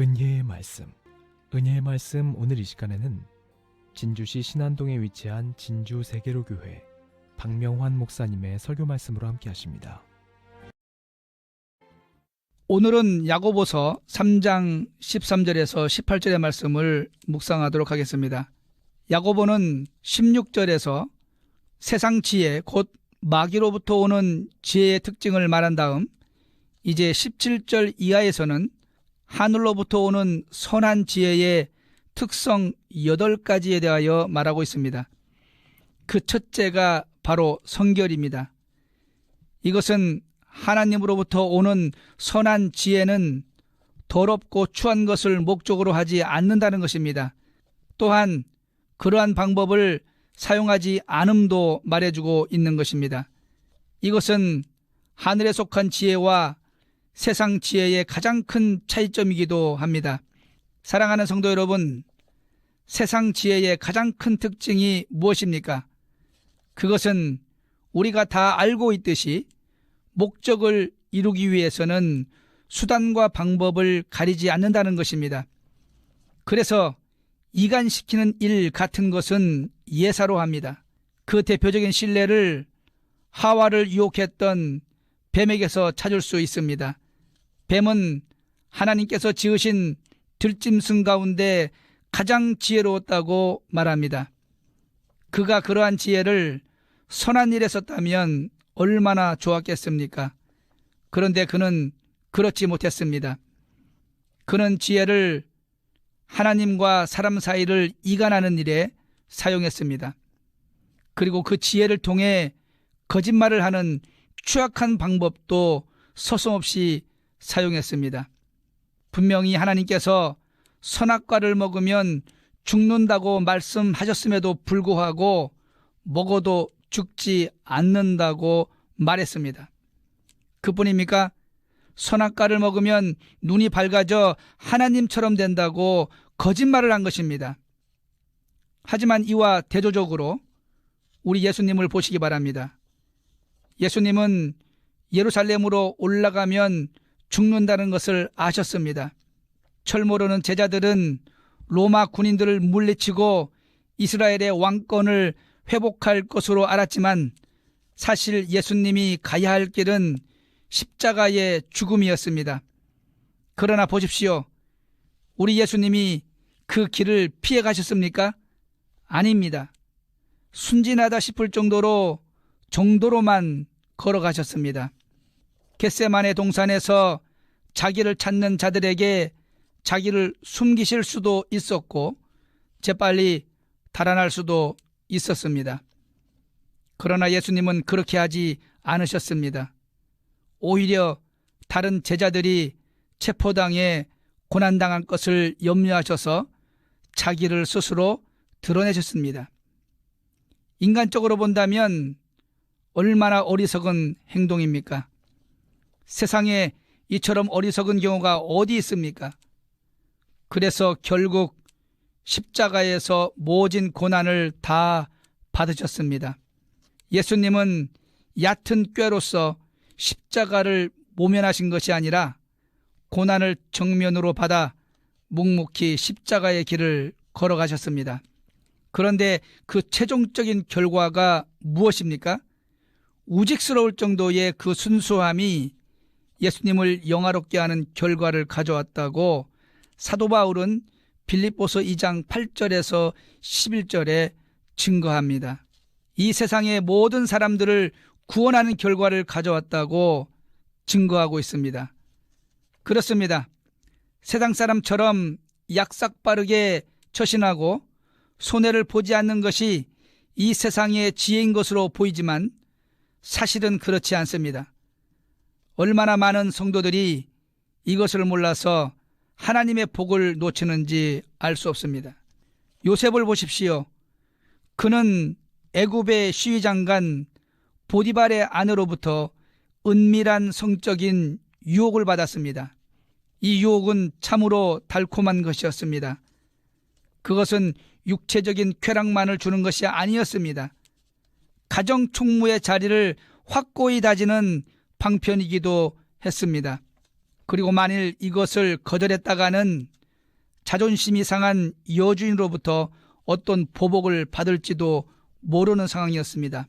은혜의 말씀. 은혜의 말씀 오늘 이 시간에는 진주시 신안동에 위치한 진주 세계로 교회 박명환 목사님의 설교 말씀으로 함께 하십니다. 오늘은 야고보서 3장 13절에서 18절의 말씀을 묵상하도록 하겠습니다. 야고보는 16절에서 세상 지혜 곧 마귀로부터 오는 지혜의 특징을 말한 다음 이제 17절 이하에서는 하늘로부터 오는 선한 지혜의 특성 8가지에 대하여 말하고 있습니다. 그 첫째가 바로 성결입니다. 이것은 하나님으로부터 오는 선한 지혜는 더럽고 추한 것을 목적으로 하지 않는다는 것입니다. 또한 그러한 방법을 사용하지 않음도 말해주고 있는 것입니다. 이것은 하늘에 속한 지혜와 세상 지혜의 가장 큰 차이점이기도 합니다. 사랑하는 성도 여러분, 세상 지혜의 가장 큰 특징이 무엇입니까? 그것은 우리가 다 알고 있듯이 목적을 이루기 위해서는 수단과 방법을 가리지 않는다는 것입니다. 그래서 이간시키는 일 같은 것은 예사로 합니다. 그 대표적인 신뢰를 하와를 유혹했던 뱀에게서 찾을 수 있습니다. 뱀은 하나님께서 지으신 들짐승 가운데 가장 지혜로웠다고 말합니다. 그가 그러한 지혜를 선한 일에 썼다면 얼마나 좋았겠습니까? 그런데 그는 그렇지 못했습니다. 그는 지혜를 하나님과 사람 사이를 이간하는 일에 사용했습니다. 그리고 그 지혜를 통해 거짓말을 하는 추악한 방법도 서슴없이 사용했습니다. 분명히 하나님께서 선악과를 먹으면 죽는다고 말씀하셨음에도 불구하고 먹어도 죽지 않는다고 말했습니다. 그뿐입니까? 선악과를 먹으면 눈이 밝아져 하나님처럼 된다고 거짓말을 한 것입니다. 하지만 이와 대조적으로 우리 예수님을 보시기 바랍니다. 예수님은 예루살렘으로 올라가면 죽는다는 것을 아셨습니다. 철모르는 제자들은 로마 군인들을 물리치고 이스라엘의 왕권을 회복할 것으로 알았지만 사실 예수님이 가야 할 길은 십자가의 죽음이었습니다. 그러나 보십시오. 우리 예수님이 그 길을 피해 가셨습니까? 아닙니다. 순진하다 싶을 정도로 정도로만 걸어가셨습니다. 겟세만의 동산에서 자기를 찾는 자들에게 자기를 숨기실 수도 있었고 재빨리 달아날 수도 있었습니다. 그러나 예수님은 그렇게 하지 않으셨습니다. 오히려 다른 제자들이 체포당해 고난당한 것을 염려하셔서 자기를 스스로 드러내셨습니다. 인간적으로 본다면 얼마나 어리석은 행동입니까? 세상에 이처럼 어리석은 경우가 어디 있습니까? 그래서 결국 십자가에서 모진 고난을 다 받으셨습니다. 예수님은 얕은 꾀로서 십자가를 모면하신 것이 아니라 고난을 정면으로 받아 묵묵히 십자가의 길을 걸어가셨습니다. 그런데 그 최종적인 결과가 무엇입니까? 우직스러울 정도의 그 순수함이 예수님을 영화롭게 하는 결과를 가져왔다고 사도 바울은 빌립보서 2장 8절에서 11절에 증거합니다. 이 세상의 모든 사람들을 구원하는 결과를 가져왔다고 증거하고 있습니다. 그렇습니다. 세상 사람처럼 약삭 빠르게 처신하고 손해를 보지 않는 것이 이 세상의 지혜인 것으로 보이지만 사실은 그렇지 않습니다. 얼마나 많은 성도들이 이것을 몰라서 하나님의 복을 놓치는지 알 수 없습니다. 요셉을 보십시오. 그는 애굽의 시위장관 보디발의 아내로부터 은밀한 성적인 유혹을 받았습니다. 이 유혹은 참으로 달콤한 것이었습니다. 그것은 육체적인 쾌락만을 주는 것이 아니었습니다. 가정 총무의 자리를 확고히 다지는 방편이기도 했습니다. 그리고 만일 이것을 거절했다가는 자존심이 상한 여주인으로부터 어떤 보복을 받을지도 모르는 상황이었습니다.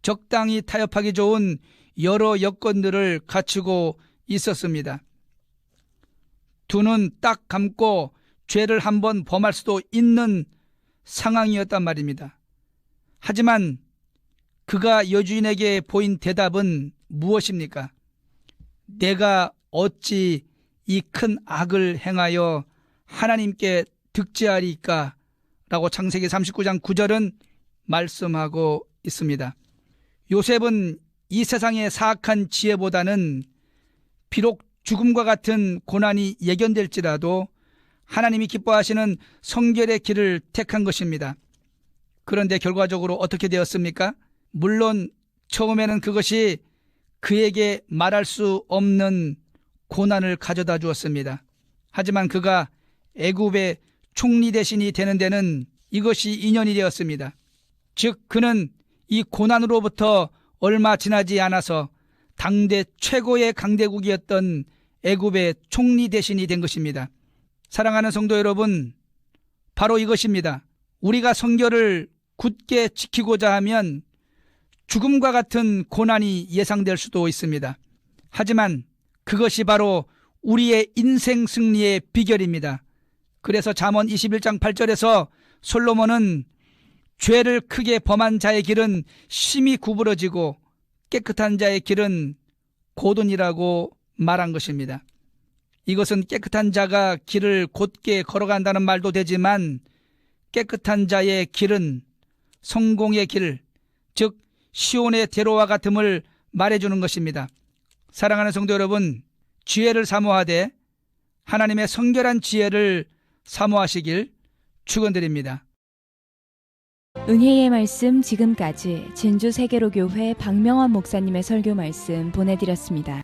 적당히 타협하기 좋은 여러 여건들을 갖추고 있었습니다. 두 눈 딱 감고 죄를 한번 범할 수도 있는 상황이었단 말입니다. 하지만 그가 여주인에게 보인 대답은 무엇입니까? 내가 어찌 이 큰 악을 행하여 하나님께 득죄하리까? 라고 창세기 39장 9절은 말씀하고 있습니다. 요셉은 이 세상의 사악한 지혜보다는 비록 죽음과 같은 고난이 예견될지라도 하나님이 기뻐하시는 성결의 길을 택한 것입니다. 그런데 결과적으로 어떻게 되었습니까? 물론 처음에는 그것이 그에게 말할 수 없는 고난을 가져다 주었습니다. 하지만 그가 애굽의 총리 대신이 되는 데는 이것이 인연이 되었습니다. 즉 그는 이 고난으로부터 얼마 지나지 않아서 당대 최고의 강대국이었던 애굽의 총리 대신이 된 것입니다. 사랑하는 성도 여러분, 바로 이것입니다. 우리가 성결을 굳게 지키고자 하면 죽음과 같은 고난이 예상될 수도 있습니다. 하지만 그것이 바로 우리의 인생 승리의 비결입니다. 그래서 잠언 21장 8절에서 솔로몬은 죄를 크게 범한 자의 길은 심히 구부러지고 깨끗한 자의 길은 고든이라고 말한 것입니다. 이것은 깨끗한 자가 길을 곧게 걸어간다는 말도 되지만 깨끗한 자의 길은 성공의 길, 즉 시온의 대로와 같음을 말해주는 것입니다. 사랑하는 성도 여러분, 지혜를 사모하되 하나님의 성결한 지혜를 사모하시길 축원드립니다. 은혜의 말씀 지금까지 진주 세계로 교회 박명환 목사님의 설교 말씀 보내드렸습니다.